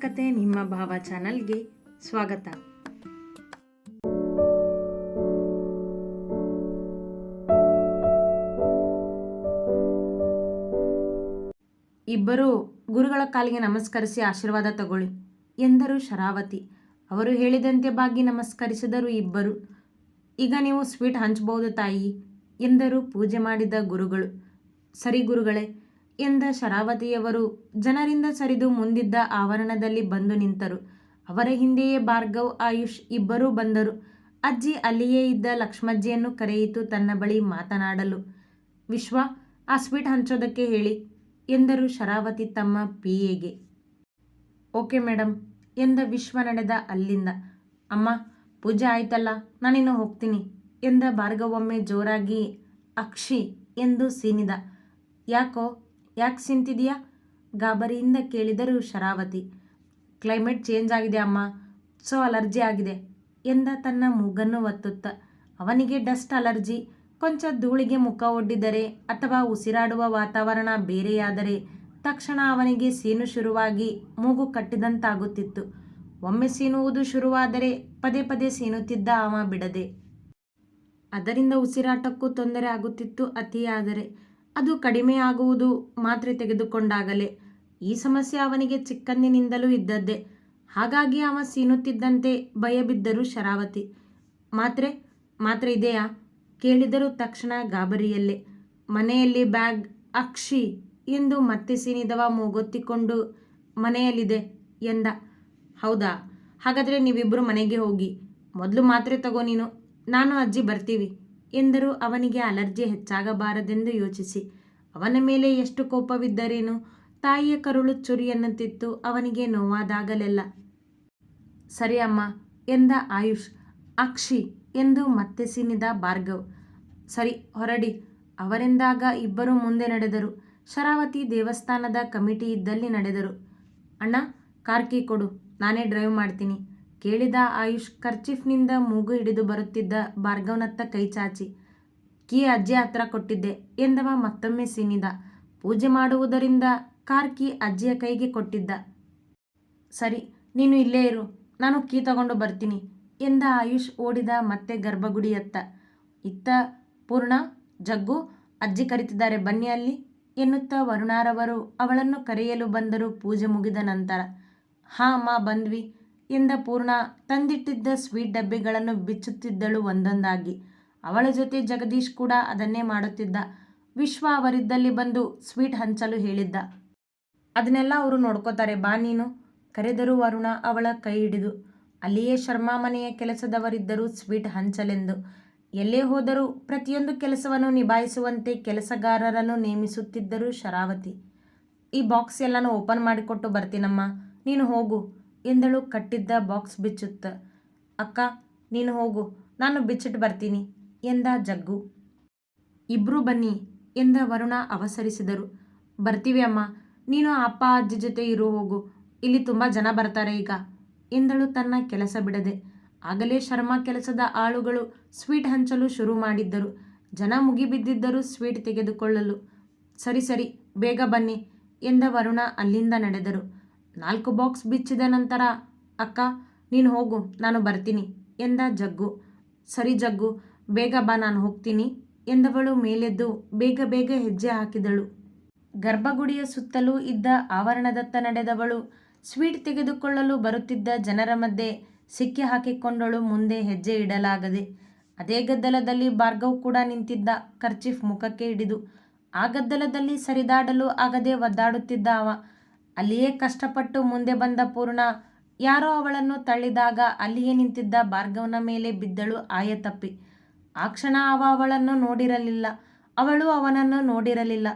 ಕತೆ ನಿಮ್ಮ ಭಾವ ಚಾನಲ್ಗೆ ಸ್ವಾಗತ. ಇಬ್ಬರು ಗುರುಗಳ ಕಾಲಿಗೆ ನಮಸ್ಕರಿಸಿ ಆಶೀರ್ವಾದ ತಗೊಳ್ಳಿ ಎಂದರು ಶರಾವತಿ. ಅವರು ಹೇಳಿದಂತೆ ಬಾಗಿ ನಮಸ್ಕರಿಸಿದರು ಇಬ್ಬರು. ಈಗ ನೀವು ಸ್ವೀಟ್ ಹಂಚಬಹುದು ತಾಯಿ ಎಂದರು ಪೂಜೆ ಮಾಡಿದ ಗುರುಗಳು. ಸರಿ ಗುರುಗಳೇ ಎಂದ ಶರಾವತಿಯವರು ಜನರಿಂದ ಸರಿದು ಮುಂದಿದ್ದ ಆವರಣದಲ್ಲಿ ಬಂದು ನಿಂತರು. ಅವರ ಹಿಂದೆಯೇ ಭಾರ್ಗವ್, ಆಯುಷ್ ಇಬ್ಬರೂ ಬಂದರು. ಅಜ್ಜಿ ಅಲ್ಲಿಯೇ ಇದ್ದ ಲಕ್ಷ್ಮಜ್ಜಿಯನ್ನು ಕರೆಯಿತು ತನ್ನ ಬಳಿ ಮಾತನಾಡಲು. ವಿಶ್ವ, ಆ ಸ್ವೀಟ್ ಹಂಚೋದಕ್ಕೆ ಹೇಳಿ ಎಂದರು ಶರಾವತಿ ತಮ್ಮ ಪಿ ಎಗೆ ಓಕೆ ಮೇಡಮ್ ಎಂದ ವಿಶ್ವ ನಡೆದ ಅಲ್ಲಿಂದ. ಅಮ್ಮ, ಪೂಜೆ ಆಯ್ತಲ್ಲ, ನಾನಿನ್ನು ಹೋಗ್ತೀನಿ ಎಂದ ಭಾರ್ಗವೊಮ್ಮೆ ಜೋರಾಗಿ ಅಕ್ಷಿ ಎಂದು ಸೀನಿದ. ಯಾಕೋ ಯಾಕೆ ಸಿಂತಿದೀಯಾ? ಗಾಬರಿಯಿಂದ ಕೇಳಿದರು ಶರಾವತಿ. ಕ್ಲೈಮೇಟ್ ಚೇಂಜ್ ಆಗಿದೆ ಅಮ್ಮ. ಸೊ ಅಲರ್ಜಿ ಆಗಿದೆ ಎಂದ ತನ್ನ ಮೂಗನ್ನು ಒತ್ತುತ್ತ. ಅವನಿಗೆ ಡಸ್ಟ್ ಅಲರ್ಜಿ. ಕೊಂಚ ಧೂಳಿಗೆ ಮುಖ ಒಡ್ಡಿದರೆ ಅಥವಾ ಉಸಿರಾಡುವ ವಾತಾವರಣ ಬೇರೆಯಾದರೆ ತಕ್ಷಣ ಅವನಿಗೆ ಸೀನು ಶುರುವಾಗಿ ಮೂಗು ಕಟ್ಟಿದಂತಾಗುತ್ತಿತ್ತು. ಒಮ್ಮೆ ಸೀನುವುದು ಶುರುವಾದರೆ ಪದೇ ಪದೇ ಸೀನುತ್ತಿದ್ದ ಅವ ಬಿಡದೆ. ಅದರಿಂದ ಉಸಿರಾಟಕ್ಕೂ ತೊಂದರೆ ಆಗುತ್ತಿತ್ತು ಅತಿಯಾದರೆ. ಅದು ಕಡಿಮೆ ಆಗುವುದು ಮಾತ್ರೆ ತೆಗೆದುಕೊಂಡಾಗಲೇ. ಈ ಸಮಸ್ಯೆ ಅವನಿಗೆ ಚಿಕ್ಕಂದಿನಿಂದಲೂ ಇದ್ದದ್ದೇ. ಹಾಗಾಗಿ ಅವ ಸೀನುತ್ತಿದ್ದಂತೆ ಭಯಬಿದ್ದರು ಶರಾವತಿ, ಮಾತ್ರೆ ಮಾತ್ರೆ ಇದೆಯಾ? ಕೇಳಿದರು ತಕ್ಷಣ ಗಾಬರಿಯಲ್ಲೇ, ಮನೆಯಲ್ಲಿ ಬ್ಯಾಗ್ ಅಕ್ಷಿ ಎಂದು ಮತ್ತೆ ಸೀನಿದವ ಮೂಗೊತ್ತಿಕೊಂಡು ಮನೆಯಲ್ಲಿದೆ ಎಂದ. ಹೌದಾ? ಹಾಗಾದರೆ ನೀವಿಬ್ಬರು ಮನೆಗೆ ಹೋಗಿ, ಮೊದಲು ಮಾತ್ರೆ ತಗೋ ನೀನು, ನಾನು ಅಜ್ಜಿ ಬರ್ತೀವಿ. ಎಂದರು ಅವನಿಗೆ ಅಲರ್ಜಿ ಹೆಚ್ಚಾಗಬಾರದೆಂದು ಯೋಚಿಸಿ. ಅವನ ಮೇಲೆ ಎಷ್ಟು ಕೋಪವಿದ್ದರೇನು? ತಾಯಿಯ ಕರುಳು ಚುರಿಯನ್ನುತ್ತಿತ್ತು ಅವನಿಗೆ ನೋವಾದಾಗಲೆಲ್ಲ. ಸರಿ ಅಮ್ಮ, ಎಂದ ಆಯುಷ್. ಅಕ್ಷಿ ಎಂದು ಮತ್ತೆ ಸಿನಿದ ಭಾರ್ಗವ್. ಸರಿ, ಹೊರಡಿ. ಅವರೆಂದಾಗ ಇಬ್ಬರು ಮುಂದೆ ನಡೆದರು. ಶರಾವತಿ ದೇವಸ್ಥಾನದ ಕಮಿಟಿ ಇದ್ದಲ್ಲಿ ನಡೆದರು. ಅಣ್ಣ ಕಾರ್ಕಿ ಕೊಡು. ನಾನೇ ಡ್ರೈವ್ ಮಾಡ್ತೀನಿ. ಕೇಳಿದ ಆಯುಷ್ ಖರ್ಚಿಫ್ನಿಂದ ಮೂಗು ಹಿಡಿದು ಬರುತ್ತಿದ್ದ ಭಾರ್ಗವನತ್ತ ಕೈ ಚಾಚಿ, ಕೀ ಅಜ್ಜಿ ಹತ್ರ ಕೊಟ್ಟಿದ್ದೆ ಎಂದವ ಮತ್ತೊಮ್ಮೆ ಸೀನಿದ. ಪೂಜೆ ಮಾಡುವುದರಿಂದ ಕಾರ್ ಕೀ ಅಜ್ಜಿಯ ಕೈಗೆ ಕೊಟ್ಟಿದ್ದ. ಸರಿ, ನೀನು ಇಲ್ಲೇ ಇರು, ನಾನು ಕೀ ತಗೊಂಡು ಬರ್ತೀನಿ ಎಂದ ಆಯುಷ್ ಓಡಿದ ಮತ್ತೆ ಗರ್ಭಗುಡಿಯತ್ತ. ಇತ್ತ ಪೂರ್ಣ, ಜಗ್ಗು, ಅಜ್ಜಿ ಕರೀತಿದ್ದಾರೆ ಬನ್ನಿ ಅಲ್ಲಿ ಎನ್ನುತ್ತಾ ವರುಣಾರವರು ಅವಳನ್ನು ಕರೆಯಲು ಬಂದರು ಪೂಜೆ ಮುಗಿದ ನಂತರ, ಹಾಂ, ಅಮ್ಮ, ಬಂದ್ವಿ. ಎಂದ ಪೂರ್ಣ ತಂದಿಟ್ಟಿದ್ದ ಸ್ವೀಟ್ ಡಬ್ಬಿಗಳನ್ನು ಬಿಚ್ಚುತ್ತಿದ್ದಳು ಒಂದೊಂದಾಗಿ. ಅವಳ ಜೊತೆ ಜಗದೀಶ್ ಕೂಡ ಅದನ್ನೇ ಮಾಡುತ್ತಿದ್ದ. ವಿಶ್ವ ಅವರಿದ್ದಲ್ಲಿ ಬಂದು ಸ್ವೀಟ್ ಹಂಚಲು ಹೇಳಿದ್ದ. ಅದನ್ನೆಲ್ಲ ಅವರು ನೋಡ್ಕೋತಾರೆ, ಬಾ ನೀನು. ಕರೆದರು ವರುಣ ಅವಳ ಕೈ ಹಿಡಿದು, ಅಲ್ಲಿಯೇ ಶರ್ಮಾ ಮನೆಯ ಕೆಲಸದವರಿದ್ದರೂ ಸ್ವೀಟ್ ಹಂಚಲೆಂದು. ಎಲ್ಲೇ ಹೋದರೂ ಪ್ರತಿಯೊಂದು ಕೆಲಸವನ್ನು ನಿಭಾಯಿಸುವಂತೆ ಕೆಲಸಗಾರರನ್ನು ನೇಮಿಸುತ್ತಿದ್ದರು ಶರಾವತಿ. ಈ ಬಾಕ್ಸ್ ಎಲ್ಲನೂ ಓಪನ್ ಮಾಡಿಕೊಟ್ಟು ಬರ್ತೀನಮ್ಮ. ನೀನು ಹೋಗು. ಎಂದಳು ಕಟ್ಟಿದ್ದ ಬಾಕ್ಸ್ ಬಿಚ್ಚುತ್ತ, ಅಕ್ಕ, ನೀನು ಹೋಗು, ನಾನು ಬಿಚ್ಚಿಟ್ಟು ಬರ್ತೀನಿ ಎಂದ ಜಗ್ಗು. ಇಬ್ಬರೂ ಬನ್ನಿ ಎಂದ ವರುಣ ಅವಸರಿಸಿದರು. ಬರ್ತೀವಿ ಅಮ್ಮ, ನೀನು ಅಪ್ಪ, ಅಜ್ಜಿ ಜೊತೆ ಇರು, ಹೋಗು, ಇಲ್ಲಿ ತುಂಬ ಜನ ಬರ್ತಾರೆ ಈಗ ಎಂದಳು ತನ್ನ ಕೆಲಸ ಬಿಡದೆ. ಆಗಲೇ ಶರ್ಮಾ ಕೆಲಸದ ಆಳುಗಳು ಸ್ವೀಟ್ ಹಂಚಲು ಶುರು ಮಾಡಿದ್ದರು. ಜನ ಮುಗಿಬಿದ್ದಿದ್ದರೂ ಸ್ವೀಟ್ ತೆಗೆದುಕೊಳ್ಳಲು, ಸರಿ ಸರಿ, ಬೇಗ ಬನ್ನಿ ಎಂದ ವರುಣ ಅಲ್ಲಿಂದ ನಡೆದರು. ನಾಲ್ಕು ಬಾಕ್ಸ್ ಬಿಚ್ಚಿದ ನಂತರ, ಅಕ್ಕ, ನೀನು ಹೋಗು, ನಾನು ಬರ್ತೀನಿ ಎಂದ ಜಗ್ಗು. ಸರಿ ಜಗ್ಗು, ಬೇಗ ಬಾ, ನಾನು ಹೋಗ್ತೀನಿ ಎಂದವಳು ಮೇಲೆದ್ದು ಬೇಗ ಬೇಗ ಹೆಜ್ಜೆ ಹಾಕಿದಳು. ಗರ್ಭಗುಡಿಯ ಸುತ್ತಲೂ ಇದ್ದ ಆವರಣದತ್ತ ನಡೆದವಳು ಸ್ವೀಟ್ ತೆಗೆದುಕೊಳ್ಳಲು ಬರುತ್ತಿದ್ದ ಜನರ ಮಧ್ಯೆ ಸಿಕ್ಕಿ ಹಾಕಿಕೊಂಡಳು ಮುಂದೆ ಹೆಜ್ಜೆ ಇಡಲಾಗದೆ. ಅದೇ ಗದ್ದಲದಲ್ಲಿ ಭಾರ್ಗವ್ ಕೂಡ ನಿಂತಿದ್ದ ಕರ್ಚಿಫ್ ಮುಖಕ್ಕೆ ಹಿಡಿದು, ಆ ಗದ್ದಲದಲ್ಲಿ ಸರಿದಾಡಲು ಆಗದೆ ಒದ್ದಾಡುತ್ತಿದ್ದ ಅವ ಅಲ್ಲಿಯೇ ಕಷ್ಟಪಟ್ಟು ಮುಂದೆ ಬಂದ ಪೂರ್ಣ. ಯಾರೋ ಅವಳನ್ನು ತಳ್ಳಿದಾಗ ಅಲ್ಲಿಯೇ ನಿಂತಿದ್ದ ಭಾರ್ಗವನ ಮೇಲೆ ಬಿದ್ದಳು ಆಯತಪ್ಪಿ ಆ ಕ್ಷಣ ಅವ ಅವಳನ್ನು ನೋಡಿರಲಿಲ್ಲ. ಅವಳು ಅವನನ್ನು ನೋಡಿರಲಿಲ್ಲ.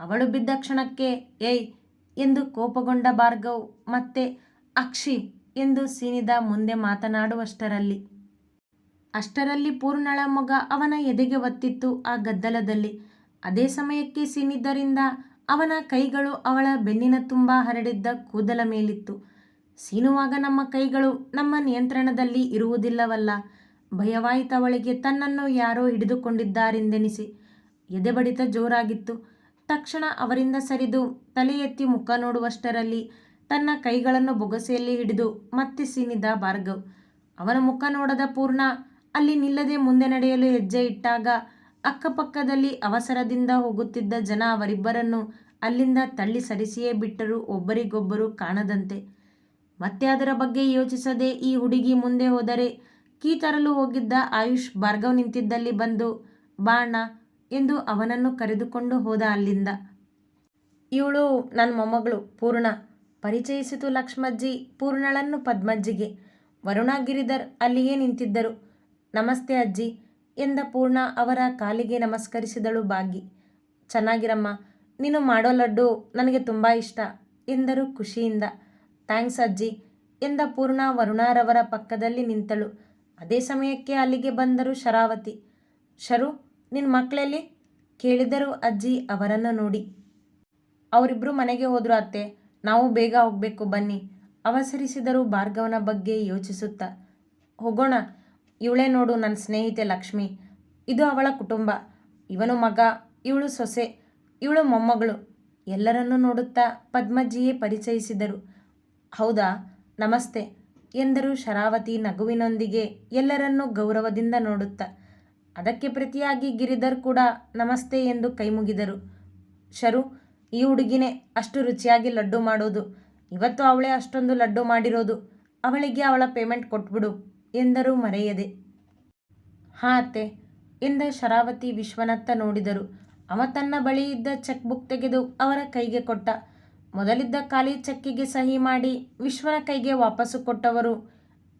ಅವಳು ಬಿದ್ದ ಕ್ಷಣಕ್ಕೆ, ಏಯ್! ಎಂದು ಕೋಪಗೊಂಡ ಭಾರ್ಗವ್ ಮತ್ತೆ, ಅಕ್ಷಿ! ಎಂದು ಸೀನಿದ ಮುಂದೆ ಮಾತನಾಡುವಷ್ಟರಲ್ಲಿ. ಅಷ್ಟರಲ್ಲಿ ಪೂರ್ಣಳ ಮಗ ಅವನ ಎದೆಗೆ ಒತ್ತಿತ್ತು ಆ ಗದ್ದಲದಲ್ಲಿ. ಅದೇ ಸಮಯಕ್ಕೆ ಸೀನಿದ್ದರಿಂದ ಅವನ ಕೈಗಳು ಅವಳ ಬೆನ್ನಿನ ತುಂಬ ಹರಡಿದ್ದ ಕೂದಲ ಮೇಲಿತ್ತು. ಸೀನುವಾಗ ನಮ್ಮ ಕೈಗಳು ನಮ್ಮ ನಿಯಂತ್ರಣದಲ್ಲಿ ಇರುವುದಿಲ್ಲವಲ್ಲ. ಭಯವಾಯಿತವಳಿಗೆ ತನ್ನನ್ನು ಯಾರೋ ಹಿಡಿದುಕೊಂಡಿದ್ದಾರೆಂದೆನಿಸಿ ಎದೆ ಬಡಿತ ಜೋರಾಗಿತ್ತು. ತಕ್ಷಣ ಅವರಿಂದ ಸರಿದು ತಲೆ ಎತ್ತಿ ಮುಖ ನೋಡುವಷ್ಟರಲ್ಲಿ ತನ್ನ ಕೈಗಳನ್ನು ಬೊಗಸೆಯಲ್ಲಿ ಹಿಡಿದು ಮತ್ತೆ ಸೀನಿದ ಭಾರ್ಗವ್. ಅವನ ಮುಖ ನೋಡದ ಪೂರ್ಣ ಅಲ್ಲಿ ನಿಲ್ಲದೆ ಮುಂದೆ ನಡೆಯಲು ಹೆಜ್ಜೆ ಇಟ್ಟಾಗ ಅಕ್ಕಪಕ್ಕದಲ್ಲಿ ಅವಸರದಿಂದ ಹೋಗುತ್ತಿದ್ದ ಜನ ಅವರಿಬ್ಬರನ್ನು ಅಲ್ಲಿಂದ ತಳ್ಳಿ ಸರಿಸಿಯೇ ಬಿಟ್ಟರು ಒಬ್ಬರಿಗೊಬ್ಬರು ಕಾಣದಂತೆ. ಮತ್ತೆ ಅದರ ಬಗ್ಗೆ ಯೋಚಿಸದೆ ಈ ಹುಡುಗಿ ಮುಂದೆ ಹೋದರೆ ಕೀ ತರಲು ಹೋಗಿದ್ದ ಆಯುಷ್ ಭಾರ್ಗವ್ ನಿಂತಿದ್ದಲ್ಲಿ ಬಂದು ಬಾಣ ಎಂದು ಅವನನ್ನು ಕರೆದುಕೊಂಡು ಹೋದ ಅಲ್ಲಿಂದ. ಇವಳು ನನ್ನ ಮೊಮ್ಮಗಳು, ಪೂರ್ಣ. ಪರಿಚಯಿಸಿತು ಲಕ್ಷ್ಮಜ್ಜಿ, ಪೂರ್ಣಳನ್ನು ಪದ್ಮಜ್ಜಿಗೆ. ವರುಣ ಗಿರಿಧರ್ ಅಲ್ಲಿಯೇ ನಿಂತಿದ್ದರು. ನಮಸ್ತೆ ಅಜ್ಜಿ. ಎಂದ ಪೂರ್ಣ ಅವರ ಕಾಲಿಗೆ ನಮಸ್ಕರಿಸಿದಳು ಬಾಗಿ. ಚೆನ್ನಾಗಿರಮ್ಮ, ನೀನು ಮಾಡೋ ಲಡ್ಡು ನನಗೆ ತುಂಬ ಇಷ್ಟ ಎಂದರು ಖುಷಿಯಿಂದ. ಥ್ಯಾಂಕ್ಸ್ ಅಜ್ಜಿ ಎಂದ ಪೂರ್ಣ ವರುಣಾರವರ ಪಕ್ಕದಲ್ಲಿ ನಿಂತಳು. ಅದೇ ಸಮಯಕ್ಕೆ ಅಲ್ಲಿಗೆ ಬಂದರು ಶರಾವತಿ. ಶರು ನಿನ್ನ ಮಕ್ಕಳಲ್ಲಿ? ಕೇಳಿದರು ಅಜ್ಜಿ ಅವರನ್ನು ನೋಡಿ. ಅವರಿಬ್ಬರು ಮನೆಗೆ ಹೋದರು ಅತ್ತೆ, ನಾವು ಬೇಗ ಹೋಗಬೇಕು ಬನ್ನಿ, ಅವಸರಿಸಿದರು ಭಾರ್ಗವನ ಬಗ್ಗೆ ಯೋಚಿಸುತ್ತಾ. ಹೋಗೋಣ ಇವಳೇ ನೋಡು ನನ್ನ ಸ್ನೇಹಿತೆ ಲಕ್ಷ್ಮಿ. ಇದು ಅವಳ ಕುಟುಂಬ. ಇವನು ಮಗ, ಇವಳು ಸೊಸೆ, ಇವಳು ಮೊಮ್ಮಗಳು. ಎಲ್ಲರನ್ನೂ ನೋಡುತ್ತಾ ಪದ್ಮಜ್ಜಿಯೇ ಪರಿಚಯಿಸಿದರು. ಹೌದಾ? ನಮಸ್ತೆ ಎಂದರು ಶರಾವತಿ ನಗುವಿನೊಂದಿಗೆ ಎಲ್ಲರನ್ನೂ ಗೌರವದಿಂದ ನೋಡುತ್ತಾ. ಅದಕ್ಕೆ ಪ್ರತಿಯಾಗಿ ಗಿರಿಧರ್ ಕೂಡ ನಮಸ್ತೆ ಎಂದು ಕೈಮುಗಿದರು ಶರು, ಈ ಹುಡುಗಿನೇ ಅಷ್ಟು ರುಚಿಯಾಗಿ ಲಡ್ಡು ಮಾಡೋದು. ಇವತ್ತು ಅವಳೇ ಅಷ್ಟೊಂದು ಲಡ್ಡು ಮಾಡಿರೋದು. ಅವಳಿಗೆ ಅವಳ ಪೇಮೆಂಟ್ ಕೊಟ್ಬಿಡು. ಎಂದರು ಮರೆಯದೆ. ಹಾಂ ಅತ್ತೆ, ಎಂದ ಶರಾವತಿ ವಿಶ್ವನತ್ತ ನೋಡಿದರು. ಅವ ತನ್ನ ಬಳಿ ಇದ್ದ ಚೆಕ್ ಬುಕ್ ತೆಗೆದು ಅವರ ಕೈಗೆ ಕೊಟ್ಟ. ಮೊದಲಿದ್ದ ಖಾಲಿ ಚೆಕ್ಕಿಗೆ ಸಹಿ ಮಾಡಿ ವಿಶ್ವನ ಕೈಗೆ ವಾಪಸ್ಸು ಕೊಟ್ಟವರು,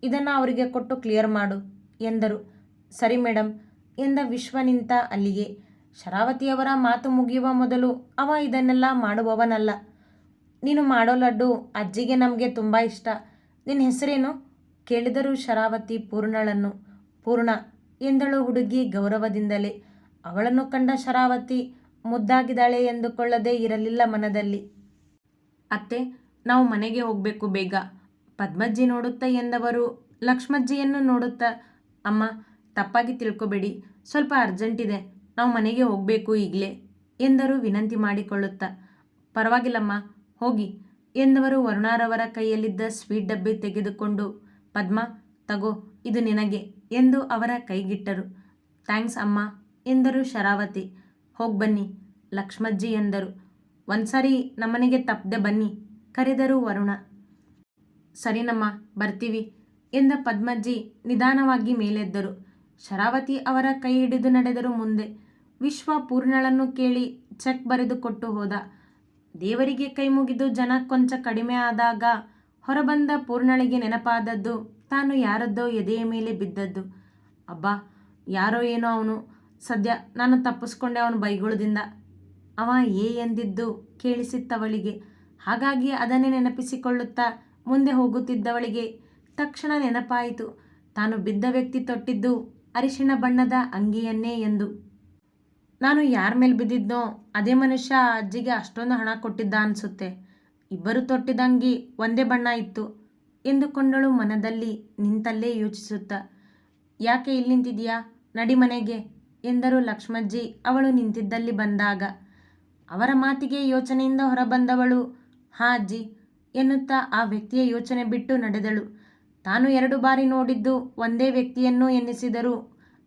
ಇದನ್ನು ಅವರಿಗೆ ಕೊಟ್ಟು ಕ್ಲಿಯರ್ ಮಾಡು, ಎಂದರು. ಸರಿ ಮೇಡಮ್ ಎಂದ ವಿಶ್ವ ನಿಂತ ಅಲ್ಲಿಗೆ. ಶರಾವತಿಯವರ ಮಾತು ಮುಗಿಯುವ ಮೊದಲು ಅವ ಇದನ್ನೆಲ್ಲ ಮಾಡುವವನಲ್ಲ. ನೀನು ಮಾಡೋ ಲಡ್ಡು ಅಜ್ಜಿಗೆ ನಮಗೆ ತುಂಬ ಇಷ್ಟ. ನಿನ್ನ ಹೆಸರೇನು? ಕೇಳಿದರು ಶರಾವತಿ ಪೂರ್ಣಳನ್ನು, ಪೂರ್ಣ ಎಂದಳು ಹುಡುಗಿ ಗೌರವದಿಂದಲೇ. ಅವಳನ್ನು ಕಂಡ ಶರಾವತಿ ಮುದ್ದಾಗಿದ್ದಾಳೆ ಎಂದುಕೊಳ್ಳದೆ ಇರಲಿಲ್ಲ ಮನದಲ್ಲಿ. ಅತ್ತೆ, ನಾವು ಮನೆಗೆ ಹೋಗಬೇಕು ಬೇಗ. ಪದ್ಮಜ್ಜಿ ನೋಡುತ್ತಾ ಎಂದವರು ಲಕ್ಷ್ಮಜ್ಜಿಯನ್ನು ನೋಡುತ್ತಾ, ಅಮ್ಮ, ತಪ್ಪಾಗಿ ತಿಳ್ಕೊಬೇಡಿ. ಸ್ವಲ್ಪ ಅರ್ಜೆಂಟ್ ಇದೆ. ನಾವು ಮನೆಗೆ ಹೋಗಬೇಕು ಈಗಲೇ ಎಂದರು ವಿನಂತಿ ಮಾಡಿಕೊಳ್ಳುತ್ತಾ. ಪರವಾಗಿಲ್ಲಮ್ಮ, ಹೋಗಿ ಎಂದವರು ವರುಣಾರವರ ಕೈಯಲ್ಲಿದ್ದ ಸ್ವೀಟ್ ಡಬ್ಬಿ ತೆಗೆದುಕೊಂಡು ಪದ್ಮ, ತಗೋ, ಇದು ನಿನಗೆ ಎಂದು ಅವರ ಕೈಗಿಟ್ಟರು. ಥ್ಯಾಂಕ್ಸ್ ಅಮ್ಮ ಎಂದರು ಶರಾವತಿ. ಹೋಗಿ ಬನ್ನಿ, ಲಕ್ಷ್ಮಜ್ಜಿ ಎಂದರು. ಒಂದ್ಸರಿ ನಮ್ಮನೆಗೆ ತಪ್ಪದೆ ಬನ್ನಿ, ಕರೆದರು ವರುಣ. ಸರಿನಮ್ಮ ಬರ್ತೀವಿ ಎಂದ ಪದ್ಮಜ್ಜಿ ನಿಧಾನವಾಗಿ ಮೇಲೆದ್ದರು. ಶರಾವತಿ ಅವರ ಕೈ ಹಿಡಿದು ನಡೆದರು ಮುಂದೆ. ವಿಶ್ವ ಪೂರ್ಣಳನ್ನು ಕೇಳಿ ಚೆಕ್ ಬರೆದುಕೊಟ್ಟು ಹೋದ. ದೇವರಿಗೆ ಕೈ ಮುಗಿದು ಜನ ಕೊಂಚ ಕಡಿಮೆ ಆದಾಗ ಹೊರಬಂದ ಪೂರ್ಣಳಿಗೆ ನೆನಪಾದದ್ದು ತಾನು ಯಾರದ್ದೋ ಎದೆಯ ಮೇಲೆ ಬಿದ್ದದ್ದು. ಅಬ್ಬಾ, ಯಾರೋ ಏನೋ ಅವನು. ಸದ್ಯ ನಾನು ತಪ್ಪಿಸ್ಕೊಂಡೆ ಅವನು ಬೈಗುಳದಿಂದ. ಅವ ಏ ಎಂದಿದ್ದು ಕೇಳಿಸಿತ್ತವಳಿಗೆ. ಹಾಗಾಗಿ ಅದನ್ನೇ ನೆನಪಿಸಿಕೊಳ್ಳುತ್ತಾ ಮುಂದೆ ಹೋಗುತ್ತಿದ್ದವಳಿಗೆ ತಕ್ಷಣ ನೆನಪಾಯಿತು. ತಾನು ಬಿದ್ದ ವ್ಯಕ್ತಿ ತೊಟ್ಟಿದ್ದು ಅರಿಶಿಣ ಬಣ್ಣದ ಅಂಗಿಯನ್ನೇ ಎಂದು. ನಾನು ಯಾರ ಮೇಲೆ ಬಿದ್ದಿದ್ನೋ ಅದೇ ಮನುಷ್ಯ ಅಜ್ಜಿಗೆ ಅಷ್ಟೊಂದು ಹಣ ಕೊಟ್ಟಿದ್ದ ಅನಿಸುತ್ತೆ. ಇಬ್ಬರು ತೊಟ್ಟಿದಂಗಿ ಒಂದೇ ಬಣ್ಣ ಇತ್ತು. ಎಂದುಕೊಂಡಳು ಮನದಲ್ಲಿ ನಿಂತಲ್ಲೇ ಯೋಚಿಸುತ್ತ. ಯಾಕೆ ಇಲ್ಲಿ ನಿಂತಿದೆಯಾ ನಡಿ ಮನೆಗೆ, ಎಂದರು ಲಕ್ಷ್ಮಜ್ಜಿ ಅವಳು ನಿಂತಿದ್ದಲ್ಲಿ ಬಂದಾಗ. ಅವರ ಮಾತಿಗೆ ಯೋಚನೆಯಿಂದ ಹೊರಬಂದವಳು ಹಾ ಅಜ್ಜಿ, ಎನ್ನುತ್ತಾ ಆ ವ್ಯಕ್ತಿಯ ಯೋಚನೆ ಬಿಟ್ಟು ನಡೆದಳು. ತಾನು ಎರಡು ಬಾರಿ ನೋಡಿದ್ದು ಒಂದೇ ವ್ಯಕ್ತಿಯನ್ನು ಎನ್ನಿಸಿದರು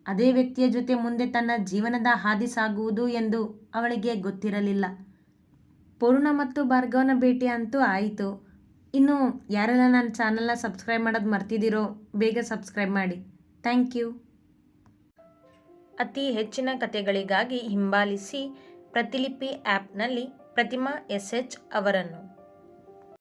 ಅದೇ ವ್ಯಕ್ತಿಯ ಜೊತೆ ಮುಂದೆ ತನ್ನ ಜೀವನದ ಹಾದಿ ಸಾಗುವುದು ಎಂದು ಅವಳಿಗೆ ಗೊತ್ತಿರಲಿಲ್ಲ. ಪೂರ್ಣ ಮತ್ತು ಭಾರ್ಗವನ ಭೇಟಿ ಅಂತೂ ಆಯಿತು. ಇನ್ನು ಯಾರೆಲ್ಲ ನನ್ನ ಚಾನಲ್ನ ಸಬ್ಸ್ಕ್ರೈಬ್ ಮಾಡೋದು ಮರ್ತಿದ್ದೀರೋ, ಬೇಗ ಸಬ್ಸ್ಕ್ರೈಬ್ ಮಾಡಿ. Thank you. ಅತಿ ಹೆಚ್ಚಿನ ಕಥೆಗಳಿಗಾಗಿ ಹಿಂಬಾಲಿಸಿ ಪ್ರತಿಲಿಪಿ ಆ್ಯಪ್ನಲ್ಲಿ ಪ್ರತಿಮಾ ಎಸ್ ಎಚ್ ಅವರನ್ನು.